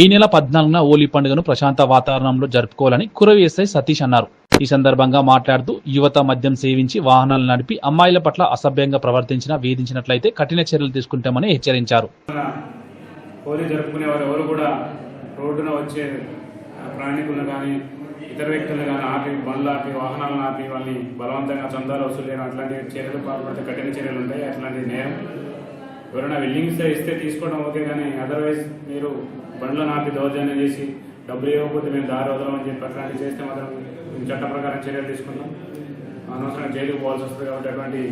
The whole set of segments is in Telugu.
ఈ నెల పద్నాలుగున హోలీ పండుగను ప్రశాంత వాతావరణంలో జరుపుకోవాలని కురవి సతీష్ అన్నారు. ఈ సందర్భంగా మాట్లాడుతూ యువత మద్యం సేవించి వాహనాలు నడిపి అమ్మాయిల పట్ల అసభ్యంగా ప్రవర్తించినా వేధించినట్లయితే కఠిన చర్యలు తీసుకుంటామని హెచ్చరించారు. హోలీ జరుపుకునే వారు ఎవరు కూడా రోడ్డున వచ్చే ప్రయాణికులను కానీ ఇతర వ్యక్తులను కానీ ఆపి బండ్లు ఆపి వాహనాలను ఆపి వాళ్ళని బలవంతంగా చందాలు వసూలు చేయడం అట్లాంటి చర్యలు పాల్పడితే కఠిన చర్యలు ఉంటాయి. అట్లాంటి నేరం ఎవరైనా వెల్లింగ్స్ ఇస్తే తీసుకోవడం ఓకే కానీ అదర్వైజ్ మీరు బండ్లో నాపి దౌర్జన్యం చేసి డబ్బులు ఇవ్వకపోతే మేము దారి వదలమని చెప్పి అట్లాంటివి చేస్తే మాత్రం చట్ట ప్రకారం చర్యలు తీసుకుంటాం అనవసరంగా జైలుకు పోవాల్సి వస్తుంది కాబట్టి అటువంటి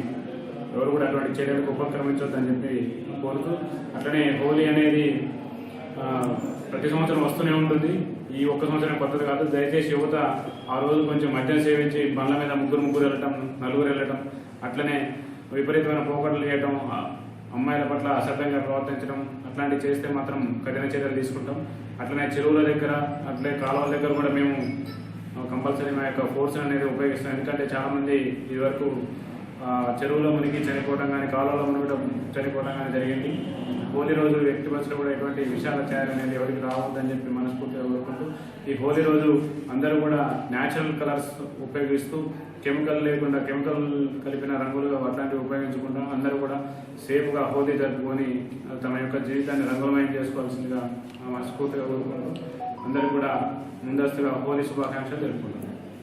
ఎవరు కూడా అటువంటి చర్యలకు ఉపక్రమించొద్దని చెప్పి కోరుతూ అట్లనే హోలీ అనేది ప్రతి సంవత్సరం వస్తూనే ఉంటుంది. ఈ ఒక్క సంవత్సరం కొత్తది కాదు. దయచేసి యువత ఆ రోజు కొంచెం మద్యం సేవించి బండ్ల మీద ముగ్గురు ముగ్గురు వెళ్ళటం నలుగురు వెళ్ళటం అట్లనే విపరీతమైన పోకట్లు చేయటం అమ్మాయిల పట్ల అసభ్యంగా ప్రవర్తించడం అట్లాంటివి చేస్తే మాత్రం కఠిన చర్యలు తీసుకుంటాం. అట్లనే చెరువుల దగ్గర అట్లే కాలువల దగ్గర కూడా మేము కంపల్సరీ మా యొక్క ఫోర్స్ అనేది ఉపయోగిస్తాం ఎందుకంటే చాలా మంది ఇదివరకు చెరువులో మునిగి చనిపోవడం కానీ కాలువలో మునిగి చనిపోవడం కానీ జరిగింది. హోలీ రోజు వ్యక్తి బస్సులో కూడా ఎటువంటి విషయాల చేయాలి అనేది ఎవరికి రావద్దని చెప్పి మనస్ఫూర్తిగా కోరుకుంటూ ఈ హోలీ రోజు అందరూ కూడా న్యాచురల్ కలర్స్ ఉపయోగిస్తూ కెమికల్ లేకుండా కెమికల్ కలిపిన రంగులు అట్లాంటివి ఉపయోగించకుండా అందరూ కూడా సేఫ్గా హోలీ జరుపుకొని తమ యొక్క జీవితాన్ని రంగులమయం చేసుకోవాల్సిందిగా మనస్ఫూర్తిగా కోరుకుంటూ అందరూ కూడా ముందస్తుగా హోలీ శుభాకాంక్షలు జరుపుకుంటాం